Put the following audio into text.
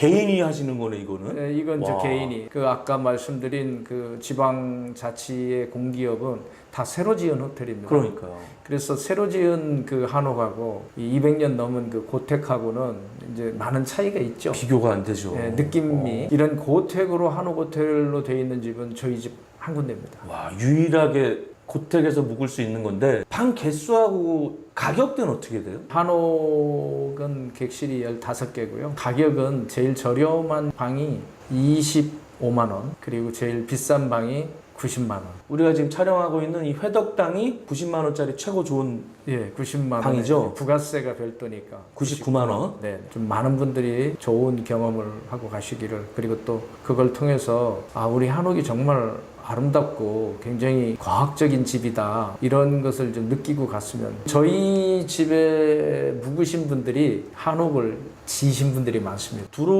개인이 하시는 거네 이거는. 네, 이건 저 와. 개인이 그 아까 말씀드린 그 지방 자치의 공기업은 다 새로 지은 호텔입니다. 그러니까요. 그래서 새로 지은 그 한옥하고 이 200년 넘은 그 고택하고는 이제 많은 차이가 있죠. 비교가 안 되죠. 예, 느낌이 이런 고택으로 한옥 호텔로 되어 있는 집은 저희 집 한 군데입니다. 와 유일하게 고택에서 묵을 수 있는 건데 방 개수하고 가격대는 어떻게 돼요? 한옥은 객실이 15개고요. 가격은 제일 저렴한 방이 25만 원, 그리고 제일 비싼 방이 90만 원. 우리가 지금 촬영하고 있는 이 회덕당이 90만 원짜리 최고 좋은 예, 90만 원. 방이죠? 부가세가 별도니까. 99만 원. 네, 좀 많은 분들이 좋은 경험을 하고 가시기를 그리고 또 그걸 통해서 아 우리 한옥이 정말 아름답고 굉장히 과학적인 집이다 이런 것을 좀 느끼고 갔으면 저희 집에 묵으신 분들이 한옥을 지신 분들이 많습니다. 들어올